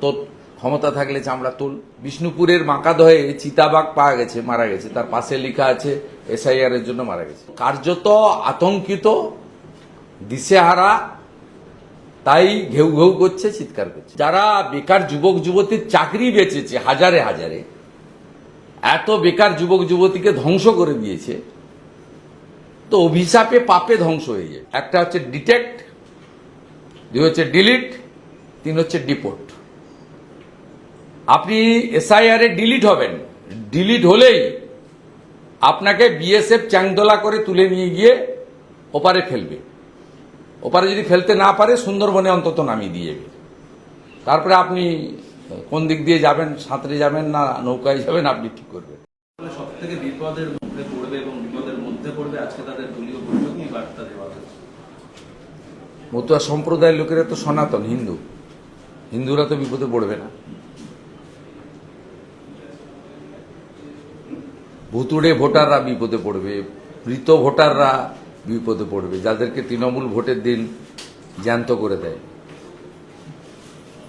তোর ক্ষমতা থাকলে চামড়া তুল। বিষ্ণুপুরের মাকাদহে চিতাবাঘ পাওয়া গেছে, মারা গেছে। তার পাশে লেখা আছে, এসআইআর এর জন্য মারা গেছে। কার্যত আতঙ্কিত, দিশেহারা, তাই ঘেউ ঘেউ করছে, চিৎকার করছে। যারা বেকার যুবক যুবতীর চাকরি বেঁচেছে, হাজারে হাজারে, এত বেকার যুবক যুবতীকে ধ্বংস করে দিয়েছে, তো অভিশাপে পাপে ধ্বংস হয়ে যায়। একটা হচ্ছে ডিটেক্ট, দুই হচ্ছে ডিলিট, তিন হচ্ছে ডিপোর্ট। আপনি এসআইআর এ ডিলিট হবেন। ডিলিট হলেই আপনাকে বিএসএফ চ্যাংদোলা করে তুলে নিয়ে গিয়ে ওপারে ফেলবে। ওপারে যদি ফেলতে না পারে সুন্দরবনে অন্তত নামিয়ে দিয়ে যাবে। তারপরে আপনি কোন দিক দিয়ে যাবেন সাঁতরে যাবেন না নৌকায় যাবেন আপনি ঠিক করবেন। সব থেকে বিপদের মুখে পড়বে এবং বিপদের মধ্যে পড়বে আজকে তাদের দলীয় বৈঠকই বার্তা দেওয়া হয়েছে মতুয়া সম্প্রদায়ের লোকেরা তো সনাতন হিন্দু। হিন্দুরা তো বিপদে পড়বে না। ভুতুড়ে ভোটাররা বিপদে পড়বে, মৃত ভোটাররা বিপদে পড়বে, যাদেরকে তৃণমূল ভোটের দিন জ্যান্ত করে দেয়।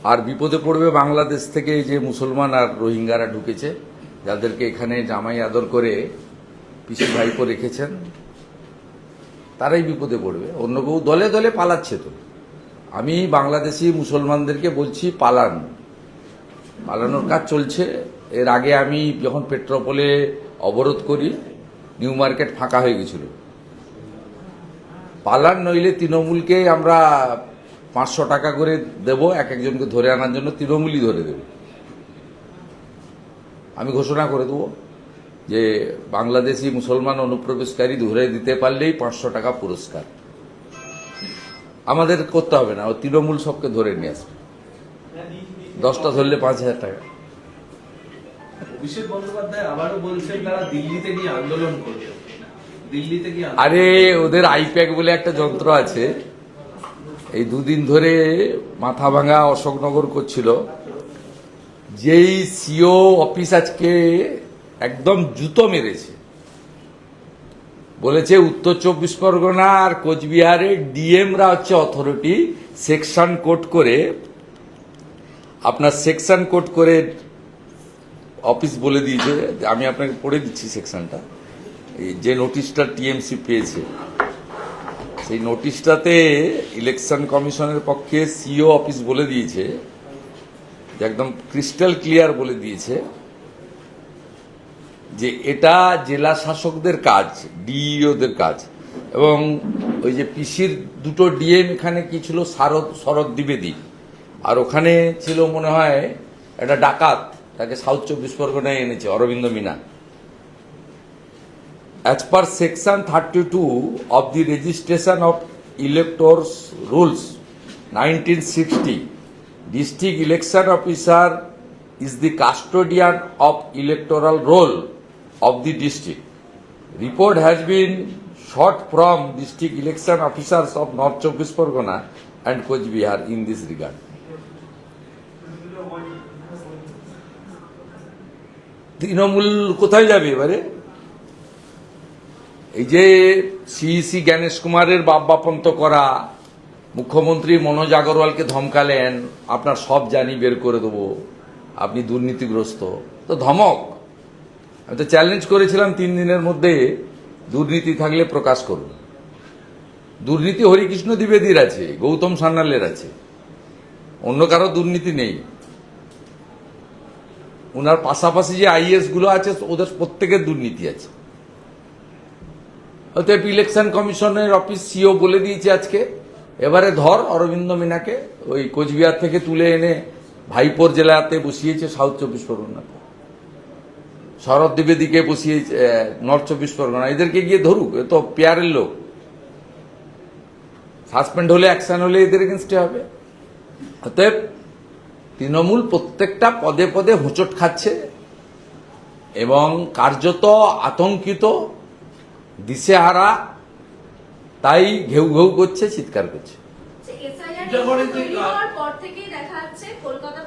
আর বিপদে পড়বে বাংলাদেশ থেকে যে মুসলমান আর রোহিঙ্গারা ঢুকেছে, যাদেরকে এখানে জামাই আদর করে পিসি ভাইপো রেখেছেন, তারাই বিপদে পড়বে। অন্য কেউ দলে দলে পালাচ্ছে তো। আমি বাংলাদেশি মুসলমানদেরকে বলছি, পালান। পালানোর কাজ চলছে। এর আগে আমি যখন পেট্রোপোলে অবরোধ করি নিউ মার্কেট ফাঁকা হয়ে গেছিল। পালান নইলে তৃণমূলকে আমরা পাঁচশো টাকা করে দেব, এক একজনকে ধরে আনার জন্য তৃণমূলই ধরে দেব। আমি ঘোষণা করে দেবো যে বাংলাদেশি মুসলমান অনুপ্রবেশকারী ধরে দিতে পারলেই পাঁচশো টাকা পুরস্কার। আমাদের করতে হবে না, ও তৃণমূল সবকে ধরে নিয়ে আসবে। দশটা ধরলে পাঁচ হাজার টাকা। অভিষেক বন্দ্যোপাধ্যায় আবারও বলছেন তারা দিল্লিতে গিয়ে আন্দোলন করবে। দিল্লিতে গিয়ে আরে ওদের আইপ্যাক বলে একটা যন্ত্র আছে। এই দুদিন ধরে মাথা ভাঙা অশোকনগর করছিল। যেই সিও অফিস আজকে একদম জুতো মেরেছে। বলেছে উত্তর চব্বিশ পরগনা আর কোচবিহারের ডিএমরা হচ্ছে অথরিটি সেকশন কোড করে আপনার সেকশন কোড করে অফিস বলে দিয়েছে আমি আপনাকে পড়ে দিচ্ছি সেকশনটা। এই যে নোটিশটা টিএমসি পেয়েছে, সেই নোটিশটাতে ইলেকশন কমিশনের পক্ষে সিও অফিস বলে দিয়েছে, যে একদম ক্রিস্টাল ক্লিয়ার বলে দিয়েছে, যে এটা জেলা শাসকদের কাজ, ডিইওদের কাজ। এবং ওই যে পিসির দুটো ডিএম এখানে কি ছিল? শারদ শরৎ দ্বিবেদী। আর ওখানে ছিল মনে হয় একটা ডাকাত। তাকে সাউথ চব্বিশ পরগনায় এনেছে, Arvind Meena. As per section thirty two of the registration of electors rules nineteen sixty district election officer is the custodian of electoral roll of the district report has been sought from district election officers of north Chabbish Pargana and Cooch Behar in this regard Trinamool কোথায় যাবে এবারে? এই যে CEC Gyanesh কুমারের বাপ বাপন্ত করা, মুখ্যমন্ত্রী মনোজ আগরওয়ালকে ধমকালেন, আপনার সব জানি বের করে দেবো, আপনি দুর্নীতিগ্রস্ত। তো ধমক। আমি তো চ্যালেঞ্জ করেছিলাম তিন দিনের মধ্যে, দুর্নীতি থাকলে প্রকাশ করুন। দুর্নীতি হরিকৃষ্ণ দ্বিবেদীর আছে, গৌতম সান্যালের আছে। অন্য কারও দুর্নীতি নেই। ওনার পাশাপাশি যে আইএসগুলো আছে, ওদের প্রত্যেকের দুর্নীতি আছে। অতএব ইলেকশন কমিশনের অফিস সিও বলে দিয়েছে আজকে। এবারে ধর অরবিন্দ মিনাকে ওই কোচবিহার থেকে তুলে এনে ভাইপোর জেলাতে বসিয়েছে সাউথ চব্বিশ পরগনাতে শরৎ দ্বিবেদীকে বসিয়েছে নর্থ চব্বিশ পরগনা। এদেরকে গিয়ে ধরুক, এ তো পেয়ারের লোক। সাসপেন্ড হলে অ্যাকশন হলে এদের এগেনস্টে হবে। অতএব তৃণমূল প্রত্যেকটা পদে পদে হোঁচট খাচ্ছে এবং কার্যত আতঙ্কিত দিশেহারা তাই ঘেউ ঘেউ করছে চিৎকার করছে। কলকাতা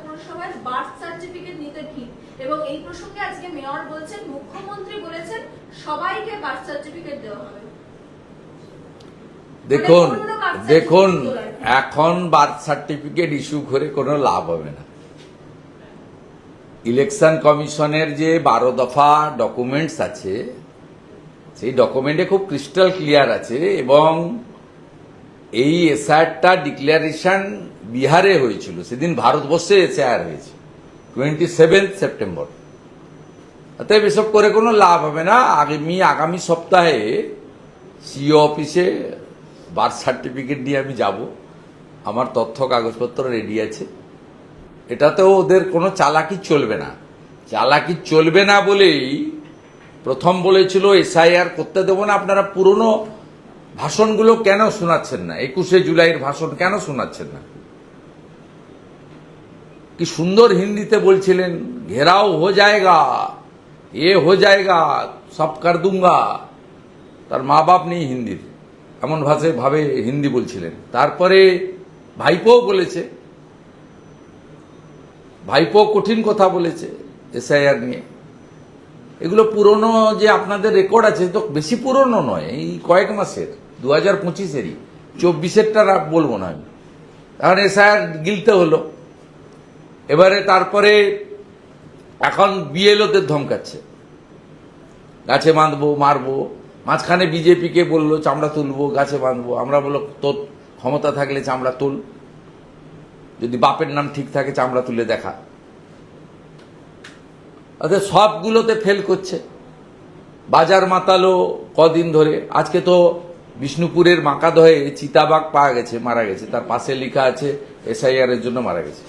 বার্থ সার্টিফিকেট নিতে ভিড় এবং এই প্রসঙ্গে আজকে মেয়র বলছেন মুখ্যমন্ত্রী বলেছেন সবাইকে বার্থ সার্টিফিকেট দেওয়া হবে। দেখুন দেখুন এখন বার্থ সার্টিফিকেট ইস্যু করে কোনো লাভ হবে না। ইলেকশন কমিশনের যে বারো দফা ডকুমেন্টস আছে সেই ডকুমেন্টে খুব ক্রিস্টাল ক্লিয়ার আছে এবং এই এসআরটা ডিক্লারেশন বিহারে হয়েছিল। সেদিন ভারতবর্ষে এসআর হয়েছে টোয়েন্টি সেভেন্থ সেপ্টেম্বর অতএব এসব করে কোনো লাভ হবে না। আগামী আগামী সপ্তাহে সিও অফিসে বার্থ সার্টিফিকেট নিয়ে আমি যাব। আমার তথ্য কাগজপত্র রেডি আছে। এটাতেও ওদের কোনো চালাকি চলবে না। চালাকি চলবে না বলেই প্রথম বলেছিল, এসআইআর করতে দেবো না। আপনারা পুরনো ভাষণগুলো কেন শোনাচ্ছেন না? একুশে জুলাইয়ের ভাষণ কেন শোনাচ্ছেন না? কি সুন্দর হিন্দিতে বলছিলেন, ঘেরাও হো জায়গা, এ হো জায়গা সব কর দুঙ্গা। তার মা বাপ নেই হিন্দির। এমন ভাষায় ভাবে হিন্দি বলছিলেন। তারপরে ভাইপো বলেছে। ভাইপো কঠিন কথা বলেছে এসআইআর নিয়ে। এগুলো পুরনো যে আপনাদের রেকর্ড আছে, তো বেশি পুরনো নয়, এই কয়েক মাসের দু হাজার পঁচিশেরই চব্বিশেরটা বলব না আমি। এখন এসআইআর গিলতে হলো। এবারে তারপরে এখন বিএলওদের ধমকাচ্ছে। গাছে বাঁধবো, মারবো। মাঝখানে বিজেপিকে বলল, চামড়া তুলবো, গাছে বাঁধবো। আমরা বলল, তোর ক্ষমতা থাকলে চামড়া তুল। যদি বাপের নাম ঠিক থাকে, চামড়া তুলে দেখা। অর্থাৎ সবগুলোতে ফেল করছে। বাজার মাতালো কদিন ধরে। আজকে তো বিষ্ণুপুরের মাকাদহে চিতাবাঘ পাওয়া গেছে, মারা গেছে। তার পাশে লেখা আছে, এসআইআর এর জন্য মারা গেছে।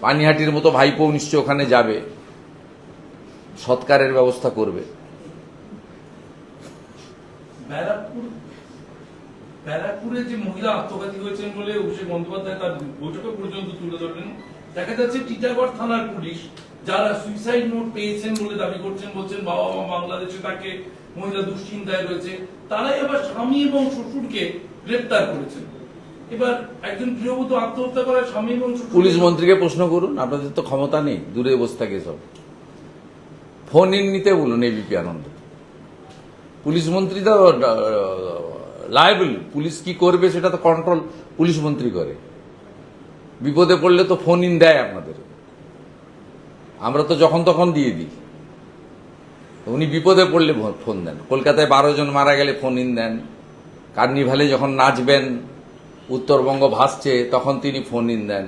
পানিহাটির মতো ভাইপো নিশ্চয় ওখানে যাবে। সৎকারের ব্যবস্থা করবে ব্যারাকপুর ব্যারাকপুরে যে মহিলা আত্মঘাতী হয়েছেন বলে অভিষেক বন্দ্যোপাধ্যায় তার বৈঠকে পর্যন্ত তুলে ধরলেন, দেখা যাচ্ছে টিটাগড় থানার পুলিশ যারা সুইসাইড নোট পেয়েছেন বলে দাবি করছেন, বলছেন বাবা মা বাংলাদেশে তাকে মহিলা দুশ্চিন্তায় রয়েছে, তারাই আবার স্বামী এবং শ্বশুরকে গ্রেপ্তার করেছেন এবার একজন গৃহবধূ আত্মহত্যা করে স্বামী এবং পুলিশ মন্ত্রীকে প্রশ্ন করুন, আপনাদের তো ক্ষমতা নেই, দূরে বসে থাকে সব। ফোন ইন নিতে বলুন এবিপি আনন্দ। পুলিশ মন্ত্রী তো লাইবল পুলিশ কি করবে সেটা তো কন্ট্রোল পুলিশ মন্ত্রী করে। বিপদে পড়লে তো ফোন ইন দেয় আপনাদের আমরা তো যখন তখন দিয়ে দিই। উনি বিপদে পড়লে ফোন দেন। কলকাতায় বারো জন মারা গেলে ফোন ইন দেন। কার্নিভালে যখন নাচবেন, উত্তরবঙ্গ ভাসছে, তখন তিনি ফোন ইন দেন।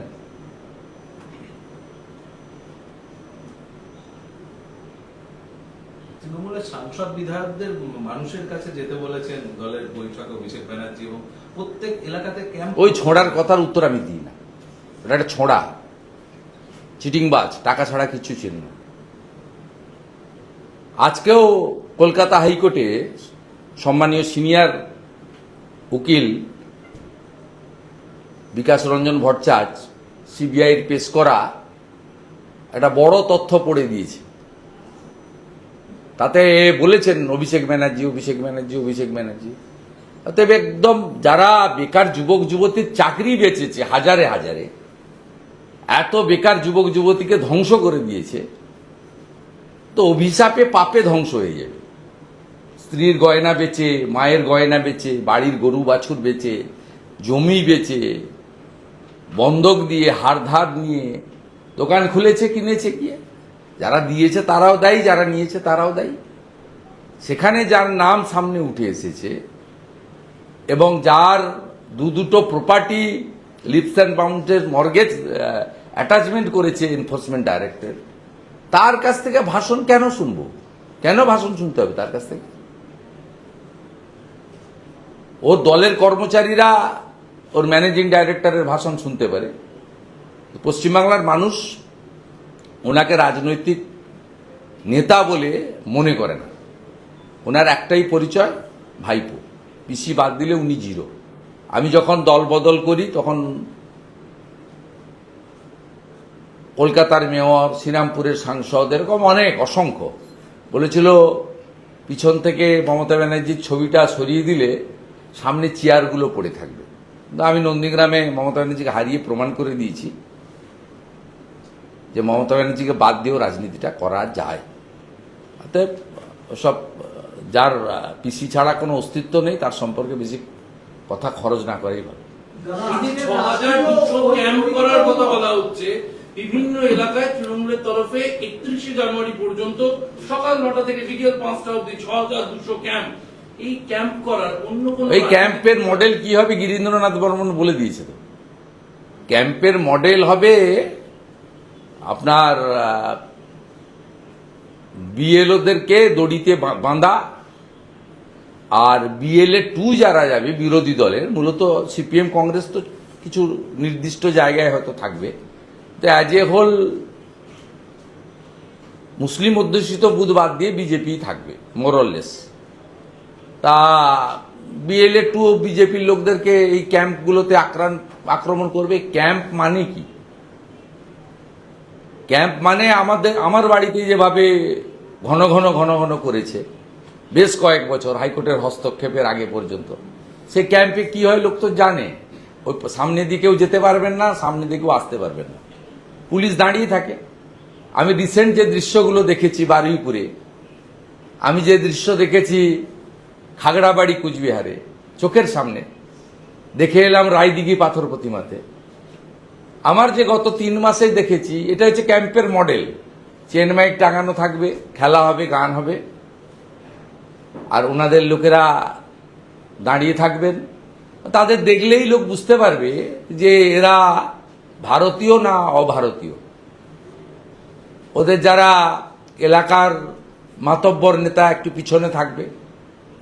তৃণমূলের সাংসদ বিধায়কদের মানুষের কাছে যেতে বলেছেন দলের বৈঠকে অভিষেক ব্যানার্জি এবং প্রত্যেক এলাকাতে ক্যাম্প ওই ছোঁড়ার কথার উত্তর আমি দিই না। এটা একটা ছোঁড়া। চিটিংবাজ, টাকা ছাড়া কিছু ছিল না। আজকেও কলকাতা হাইকোর্টে সম্মানীয় সিনিয়র উকিল বিকাশ রঞ্জন ভট্টাচার্য, সিবিআইয়ের পেশ করা একটা বড় তথ্য পড়ে দিয়েছে। তাতে বলেছেন অভিষেক ব্যানার্জি অভিষেক ব্যানার্জি অভিষেক ব্যানার্জি। অতএব একদম যারা বেকার যুবক যুবতীর চাকরি বেঁচেছে হাজারে হাজারে, এত বেকার যুবক, যুবতীকে ধ্বংস করে দিয়েছে, তো অভিশাপে পাপে ধ্বংস হয়ে যাবে। স্ত্রীর গয়না বেচে, মায়ের গয়না বেচে, বাড়ির গরু বাছুর বেচে, জমি বেচে, বন্ধক দিয়ে হাড় ধার নিয়ে, দোকান খুলেছে, কিনেছে গিয়ে যারা দিয়েছে তারাও দেয়, যারা নিয়েছে তারাও দেয়। সেখানে যার নাম সামনে উঠে এসেছে এবং যার দু দুটো প্রপার্টি লিপস অ্যান্ড বাউন্ডের মর্গেজ অ্যাটাচমেন্ট করেছে এনফোর্সমেন্ট ডাইরেক্টর তার কাছ থেকে ভাষণ কেন শুনব? কেন ভাষণ শুনতে হবে তার কাছ থেকে? ওর দলের কর্মচারীরা ওর ম্যানেজিং ডাইরেক্টরের ভাষণ শুনতে পারে। পশ্চিমবাংলার মানুষ ওনাকে রাজনৈতিক নেতা বলে মনে করে না। ওনার একটাই পরিচয়, ভাইপো। পিসি বাদ দিলে উনি জিরো। আমি যখন দল বদল করি, তখন কলকাতার মেয়র, শ্রীরামপুরের সাংসদ, এরকম অনেক, অসংখ্য। বলেছিল, পিছন থেকে মমতা ব্যানার্জির ছবিটা সরিয়ে দিলে সামনে চেয়ারগুলো পড়ে থাকবে। আমি নন্দীগ্রামে মমতা ব্যানার্জিকে হারিয়ে প্রমাণ করে দিয়েছি। যে মমতা ব্যানার্জিকে বাদ দিয়েও রাজনীতিটা করা যায়। অতএব সব যার পিসি ছাড়া কোনো অস্তিত্ব নেই তার সম্পর্কে বেশি কথা খরচ না করাই ভালো। ছ হাজার দুশো ক্যাম্প করার কথা বলা হচ্ছে। বিভিন্ন এলাকায় তৃণমূলের তরফে একত্রিশে জানুয়ারি পর্যন্ত সকাল নটা থেকে বিকেল পাঁচটা অব্দি ছ হাজার দুশো ক্যাম্প। এই ক্যাম্প করার অন্য কোন এই ক্যাম্পের মডেল কি হবে গিরীন্দ্রনাথ বর্মন বলে দিয়েছে তো। ক্যাম্পের মডেল হবে আপনার বিএলওদেরকে দড়িতে বাঁধা, আর বিএলএ টু যারা যাবে, বিরোধী দলের, মূলত সিপিএম কংগ্রেস তো কিছু নির্দিষ্ট জায়গায় হয়তো থাকবে। তো অ্যাজ এ হোল মুসলিম অধ্যুষিত বুধ বাদ দিয়ে বিজেপি থাকবে মোরলেস তা, বিএলএ টু বিজেপির লোকদেরকে এই ক্যাম্পগুলোতে আক্রান, আক্রমণ করবে, ক্যাম্প মানে কি? ক্যাম্প মানে আমাদের, আমার বাড়িতে যেভাবে ঘন ঘন ঘন ঘন করেছে, বেশ কয়েক বছর হাইকোর্টের হস্তক্ষেপের আগে পর্যন্ত। সে ক্যাম্পে কি হয় লোক তো জানে, ওই সামনের দিকেও যেতে পারবেন না সামনে দিকেও আসতে পারবেন না। পুলিশ দাঁড়িয়ে থাকে। আমি রিসেন্ট যে দৃশ্যগুলো দেখেছি বারুইপুরে, আমি যে দৃশ্য দেখেছি খাগড়াবাড়ি, কুচবিহারে, চোখের সামনে, দেখে এলাম রায়দিঘি পাথর প্রতিমাতে। আমার যে গত তিন মাসে দেখেছি, এটা হচ্ছে ক্যাম্পের মডেল। চেন মাইক টাঙানো থাকবে, খেলা হবে, গান হবে। আর ওনাদের লোকেরা দাঁড়িয়ে থাকবেন। তাদের দেখলেই লোক বুঝতে পারবে যে এরা ভারতীয় না অভারতীয়। ওদের যারা এলাকার মাতব্বর নেতা একটু পিছনে থাকবে,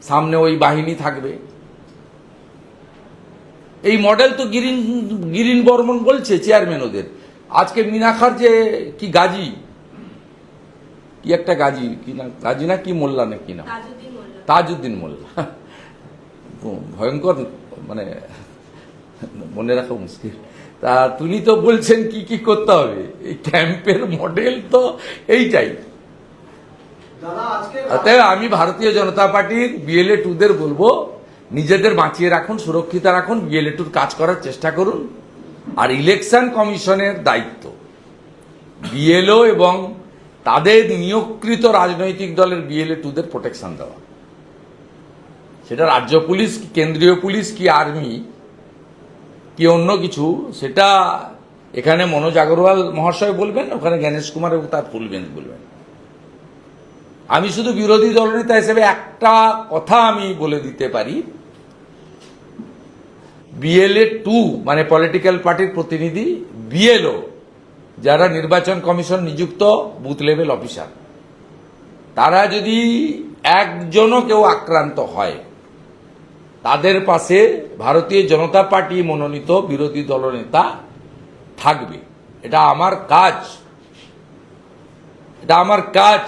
সামনে ওই বাহিনী থাকবে এই মডেল তো গিরিন গিরিন বর্মন বলছে চেয়ারম্যান ওদের। আজকে মিনাখার যে কি গাজী? কি একটা গাজী? কি না গাজী না কি মোল্লা না কি না তাজউদ্দিন মোল্লা। ভয়ঙ্কর মানে মনে রাখা মুশকিল। তা তুমি তো বলছেন কি কি করতে হবে? এই ক্যাম্পের মডেল তো এইটাই। আমি ভারতীয় জনতা পার্টির বিএলএ টুদের বলব নিজেদের বাঁচিয়ে রাখুন, সুরক্ষিত রাখুন বিএলএ টুর কাজ করার চেষ্টা করুন। আর ইলেকশন কমিশনের দায়িত্ব। বিএলও এবং তাদের নিয়োগকৃত রাজনৈতিক দলের বিএলএ টুদের প্রোটেকশন দেওয়া। সেটা রাজ্য পুলিশ, কি কেন্দ্রীয় পুলিশ, কি আর্মি, কি অন্য কিছু, সেটা এখানে মনোজ আগরওয়াল মহাশয় বলবেন, ওখানে গণেশ কুমার এবং তার ফুল বেঞ্চ বলবেন। আমি শুধু বিরোধী দলনেতা হিসেবে একটা কথা আমি বলে দিতে পারি বিএলএ টু মানে পলিটিক্যাল পার্টির প্রতিনিধি বিএলও যারা নির্বাচন কমিশন নিযুক্ত বুথ লেভেল অফিসার তারা যদি একজনও কেউ আক্রান্ত হয়, তাদের পাশে ভারতীয় জনতা পার্টি মনোনীত বিরোধী দলনেতা থাকবে। এটা আমার কাজ। এটা আমার কাজ।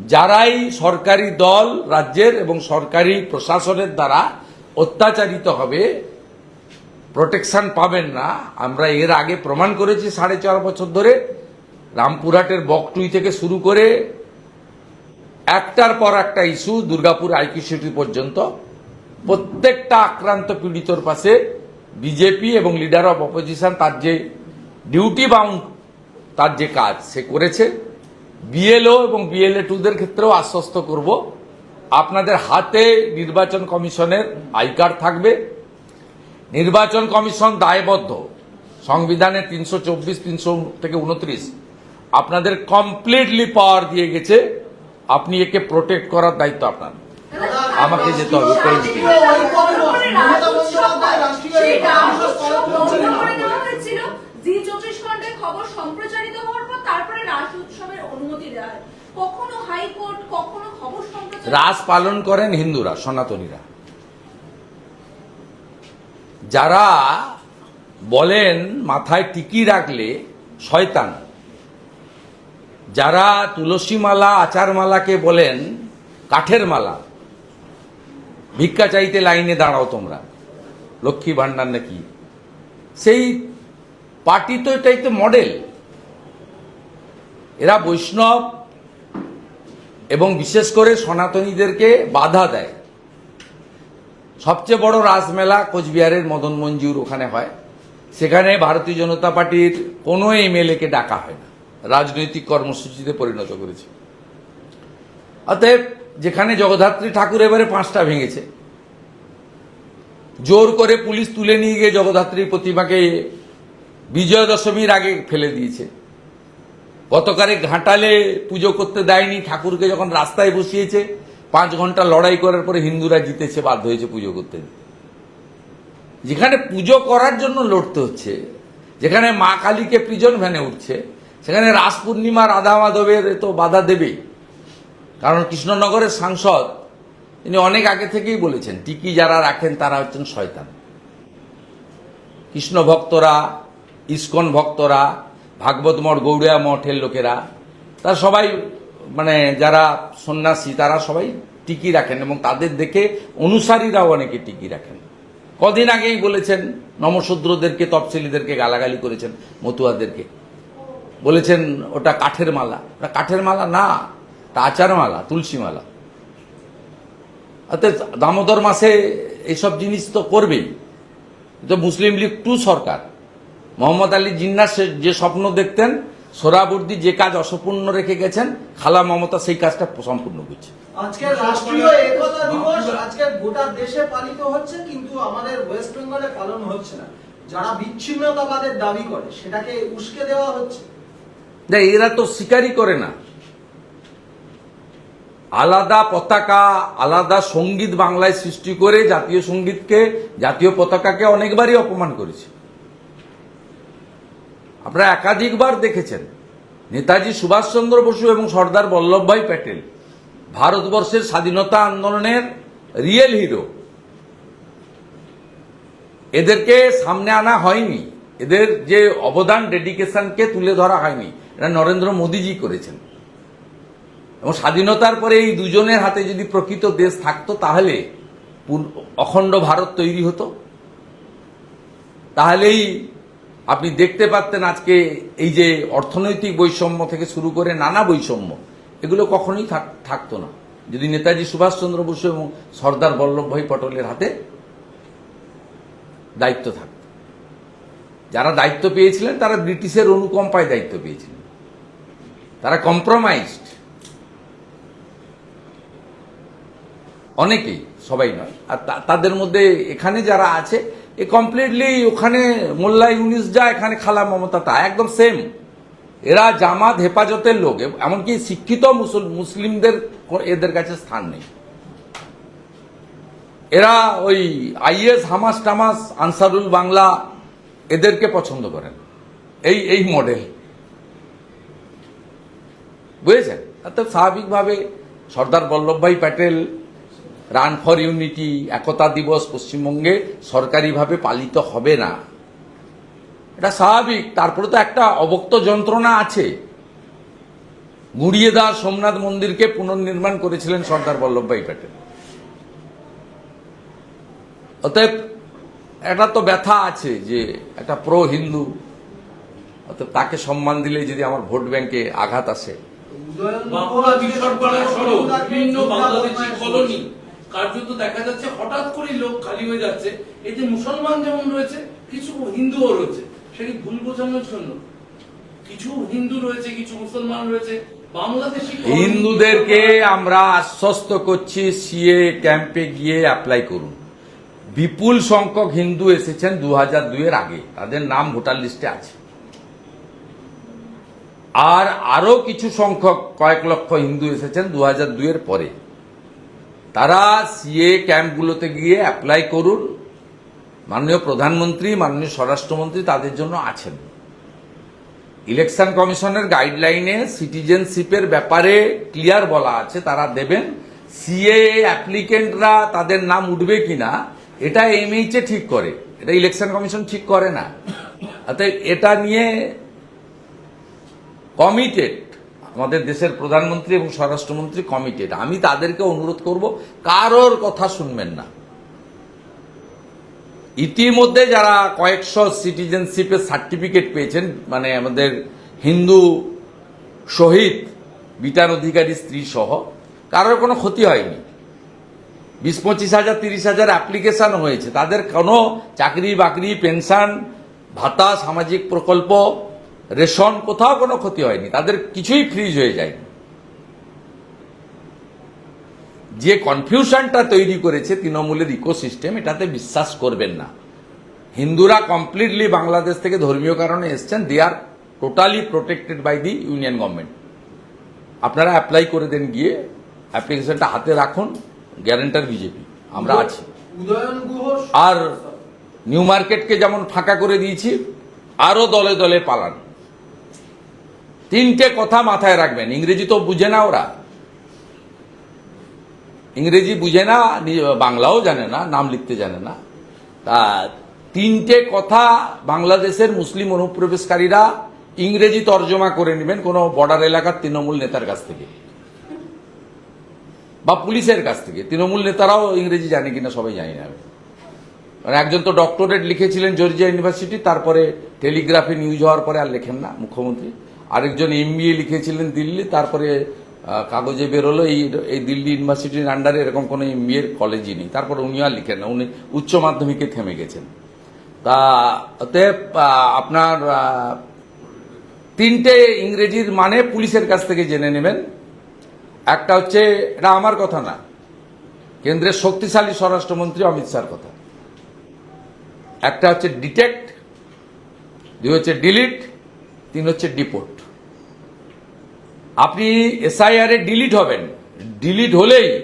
যারাই সরকারি দল, রাজ্যের এবং সরকারি প্রশাসনের দ্বারা অত্যাচারিত হবে প্রোটেকশন পাবেন না। আমরা এর আগে প্রমাণ করেছি সাড়ে চার বছর ধরে, রামপুরহাটের বকটুই থেকে শুরু করে একটার পর একটা ইস্যু দুর্গাপুর আইকিউসিটি পর্যন্ত। প্রত্যেকটা আক্রান্ত পীড়িতর পাশে বিজেপি এবং লিডার অফ অপোজিশন তার যে ডিউটি বাউন্ড তার যে কাজ সে করেছে। বিএলও এবং বিএলএ টুদের ক্ষেত্রেও আশ্বস্ত করব। আপনাদের হাতে নির্বাচন কমিশনের আই কার্ড থাকবে। নির্বাচন কমিশন দায়বদ্ধ। সংবিধানের তিনশো চব্বিশ, তিনশো থেকে উনত্রিশ। আপনাদের কমপ্লিটলি পাওয়ার দিয়ে গেছে। আপনি একে প্রোটেক্ট করার দায়িত্ব আপনার। আমাকে যেতে হবে খবর সম্প্রচারিত হওয়ার পর তারপরে উৎসবের অনুমতি দেওয়া হয়। কখনো হাইকোর্ট কখনো খবর রাস পালন করেন হিন্দুরা, সনাতনীরা। যারা বলেন মাথায় টিকি রাখলে শয়তান। যারা তুলসী মালা আচার মালাকে বলেন কাঠের মালা, ভিক্ষা চাইতে লাইনে দাঁড়াও তোমরা। লক্ষ্মী ভাণ্ডার নাকি? সেই পার্টি তো এটাই তো মডেল। এরা বৈষ্ণব এবং বিশেষ করে সনাতনীদেরকে বাধা দেয়। সবচেয়ে বড় রাসমেলা কোচবিহারের মদন মঞ্জুর ওখানে হয়। সেখানে ভারতীয় জনতা পার্টির কোনো এমএলএকে ডাকা হয় না। রাজনৈতিক কর্মসূচিতে পরিণত করেছে। অতএব যেখানে জগদ্ধাত্রী ঠাকুর এবারে পাঁচটা ভেঙেছে। জোর করে পুলিশ তুলে নিয়ে গিয়ে জগদ্ধাত্রীর প্রতিমাকে বিজয়া দশমীর আগে ফেলে দিয়েছে। গতকালে ঘাটালে পুজো করতে দেয়নি, ঠাকুরকে যখন রাস্তায় বসিয়েছে, পাঁচ ঘণ্টা লড়াই করার পরে হিন্দুরা জিতেছে, বাধ্য হয়েছে পুজো করতে। যেখানে পুজো করার জন্য লড়তে হচ্ছে, যেখানে মা কালীকে প্রিজন ভ্যানে উঠছে, সেখানে রাস পূর্ণিমা রাধা মাধবের তো বাধা দেবেই কারণ কৃষ্ণনগরের সাংসদ, তিনি অনেক আগে থেকেই বলেছেন, টিকি যারা রাখেন তারা হচ্ছেন শয়তান। কৃষ্ণ ভক্তরা ইস্কন ভক্তরা ভাগবত মঠ, গৌড়িয়া মঠের লোকেরা, তারা সবাই মানে যারা সন্ন্যাসী, তারা সবাই টিকি রাখেন এবং তাদের দেখে অনুসারীরাও অনেকে টিকি রাখেন। কদিন আগেই বলেছেন, নমশূদ্রদেরকে তফসিলিদেরকে গালাগালি করেছেন, মতুয়াদেরকে। বলেছেন, ওটা কাঠের মালা। ওটা কাঠের মালা না তা আচার মালা, তুলসী মালা। দামোদর মাসে এইসব জিনিস তো করবেই। তো মুসলিম লীগ টু সরকার। মোহাম্মদ আলী জিন্নার যে স্বপ্ন দেখতেন সোরাবর্দি যে কাজ অসম্পূর্ণ রেখে গেছেন খালা মমতা সেই কাজটা সম্পূর্ণ করছে। আজকে রাষ্ট্রীয় একতা দিবস আজকে গোটা দেশে পালিত হচ্ছে কিন্তু আমাদের ওয়েস্ট বেঙ্গলে পালন হচ্ছে না। যারা বিচ্ছিন্নতাবাদের দাবি করে সেটাকে উস্কে দেওয়া হচ্ছে। না এরা তো স্বীকারই করে না। আলাদা পতাকা আলাদা সংগীত বাংলায় সৃষ্টি করে জাতীয় সঙ্গীতকে জাতীয় পতাকাকে অনেকবারই অপমান করেছে। আপনারা একাধিকবার দেখেছেন নেতাজি সুভাষচন্দ্র বসু এবং সর্দার বল্লভভাই প্যাটেল ভারতবর্ষের স্বাধীনতা আন্দোলনের রিয়েল হিরো এদেরকে সামনে আনা হয়নি। এদের যে অবদান ডেডিকেশনকে তুলে ধরা হয়নি, এটা নরেন্দ্র মোদীজি করেছেন। এবং স্বাধীনতার পরে এই দুজনের হাতে যদি প্রকৃত দেশ থাকতো, তাহলে অখণ্ড ভারত তৈরি হতো। তাহলেই আপনি দেখতে পারতেন আজকে এই যে অর্থনৈতিক বৈষম্য থেকে শুরু করে নানা বৈষম্য, এগুলো কখনোই থাক- থাকতো না। যদি নেতাজি সুভাষচন্দ্র বসু এবং সর্দার বল্লভভাই পটেলের হাতে দায়িত্ব থাকত। যারা দায়িত্ব পেয়েছিলেন, তারা ব্রিটিশের অনুকম্পায় দায়িত্ব পেয়েছিলেন। তারা কম্প্রোমাইজড অনেকেই, সবাই নয়। আর তাদের মধ্যে এখানে যারা আছে এ কমপ্লিটলি ওখানে মোল্লা ইউনিস যা, এখানে খালা মমতা তা একদম সেম এরা জামাত হেফাজতের লোক এমনকি শিক্ষিত মুসলিমদের এদের কাছে স্থান নেই। এরা ওই আইএস, হামাস টামাস, আনসারুল বাংলা এদেরকে পছন্দ করেন। এই এই মডেল বুঝেছেন? স্বাভাবিকভাবে Sardar Vallabhbhai Patel run for unity একতা দিবস পশ্চিমবঙ্গে সরকারিভাবে পালিত হবে না এটা স্বাভাবিক তারপরে তো একটা অবক্ত যন্ত্রণা আছে গুড়িয়ে দেওয়া সোমনাথ মন্দিরকে পুনর্নির্মাণ করেছিলেন সর্দার বল্লভভাই প্যাটেল অতএব এটা তো ব্যথা আছে যে একটা প্রো হিন্দু অতএব তাকে সম্মান দিলে যদি আমার ভোট ব্যাংকে আঘাত আসে কার্যত দেখা যাচ্ছে হঠাৎ করে লোক খালি হয়ে যাচ্ছে। এতে মুসলমান যেমন রয়েছে, কিছু হিন্দুও রয়েছে। সেটি ভুল বোঝানোর জন্য? কিছু হিন্দু রয়েছে, কিছু মুসলমান রয়েছে। বাংলাদেশি হিন্দুদেরকে আমরা আশ্বস্ত করছি, সিএ ক্যাম্পে গিয়ে অ্যাপ্লাই করুন। বিপুল সংখ্যক হিন্দু এসেছেন দু হাজার দুইয়ের আগে। তাদের নাম ভোটার লিস্টে আছে। আর আরও কিছু সংখ্যক, কয়েক লক্ষ হিন্দু এসেছেন দু হাজার পরে। তারা সিএ ক্যাম্পগুলোতে গিয়ে অ্যাপ্লাই করুন। মাননীয় প্রধানমন্ত্রী, মাননীয় স্বরাষ্ট্রমন্ত্রী তাদের জন্য আছেন। ইলেকশন কমিশনের গাইডলাইনে সিটিজেনশিপের ব্যাপারে ক্লিয়ার বলা আছে, তারা দেবেন সিএ অ্যাপ্লিকেন্টরা তাদের নাম উঠবে কিনা, এটা এমএইচে ঠিক করে। এটা ইলেকশন কমিশন ঠিক করে না। অতএব এটা নিয়ে কমিটেড আমাদের দেশের প্রধানমন্ত্রী এবং স্বরাষ্ট্রমন্ত্রী কমিটেড আমি তাদেরকে অনুরোধ করব, কারোর কথা শুনবেন না। ইতিমধ্যে যারা কয়েকশো সিটিজেনশিপের সার্টিফিকেট পেয়েছেন মানে আমাদের হিন্দু শহীদ বিটার অধিকারী স্ত্রী সহ, কারোর কোনো ক্ষতি হয়নি। বিশ, পঁচিশ হাজার, তিরিশ হাজার অ্যাপ্লিকেশন হয়েছে। তাদের কোনো চাকরি বাকরি পেনশন ভাতা, সামাজিক প্রকল্প রেশন কোথাও কোনো ক্ষতি হয়নি তাদের কিছুই ফ্রিজ হয়ে যায়নি। যে কনফিউশনটা তৈরি করেছে তৃণমূলের ইকোসিস্টেম এটাতে বিশ্বাস করবেন না। হিন্দুরা কমপ্লিটলি বাংলাদেশ থেকে ধর্মীয় কারণে এসছেন they are totally protected by the union government আপনারা অ্যাপ্লাই করে দেন গিয়ে অ্যাপ্লিকেশনটা হাতে রাখুন গ্যারেন্টার বিজেপি আমরা আছি। আর নিউ মার্কেটকে যেমন ফাঁকা করে দিয়েছি আরও দলে দলে পালান। তিনটে কথা মাথায় রাখবেন। ইংরেজি তো বুঝে না ওরা। ইংরেজি বুঝে না বাংলাও জানে না, নাম লিখতে জানে না। তা তিনটে কথা বাংলাদেশের মুসলিম অনুপ্রবেশকারীরা ইংরেজি তর্জমা করে নেবেন কোনো বর্ডার এলাকার তৃণমূল নেতার কাছ থেকে বা পুলিশের কাছ থেকে। তৃণমূল নেতারাও ইংরেজি জানে কিনা সবাই জানি না। মানে একজন তো ডক্টরেট লিখেছিলেন জর্জিয়া ইউনিভার্সিটি, তারপরে টেলিগ্রাফি নিউজ হওয়ার পরে আর লেখেন না মুখ্যমন্ত্রী। আরেকজন এমবিএ লিখেছিলেন দিল্লি, তারপরে কাগজে বেরোলো, এই এই দিল্লি ইউনিভার্সিটির আন্ডারে এরকম কোনো এমবিএর কলেজই নেই। তারপর উনি আর লিখেন না, উনি উচ্চ মাধ্যমিকে থেমে গেছেন। তা, অতএব আপনার তিনটে ইংরেজির মানে পুলিশের কাছ থেকে জেনে নেবেন। একটা হচ্ছে, এটা আমার কথা না, কেন্দ্রের শক্তিশালী স্বরাষ্ট্রমন্ত্রী অমিত শাহর কথা। একটা হচ্ছে ডিটেক্ট দুই হচ্ছে ডিলিট তিন হচ্ছে ডিপোর্ট আপনি এসআইআর ডিলিট হবেন। ডিলিট হলেই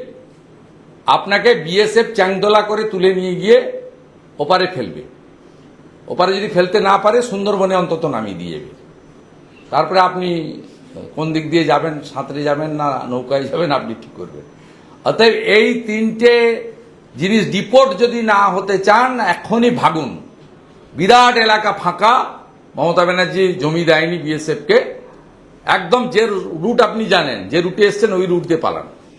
আপনাকে বিএসএফ চ্যাংদোলা করে তুলে নিয়ে গিয়ে ওপারে ফেলবে। ওপারে যদি ফেলতে না পারে, সুন্দরবনে অন্তত নামিয়ে দিয়ে যাবে। তারপরে আপনি কোন দিক দিয়ে যাবেন, সাঁতরে যাবেন না নৌকায় যাবেন, আপনি ঠিক করবেন। অতএব এই তিনটে জিনিস ডিপোর্ট যদি না হতে চান, এখনই ভাগুন। বিরাট এলাকা ফাঁকা। মমতা ব্যানার্জি জমি দেয়নি বিএসএফকে একদম যে রুট আপনি জানেন যে রুটে এসছেন ওই রুট দিয়ে পালান।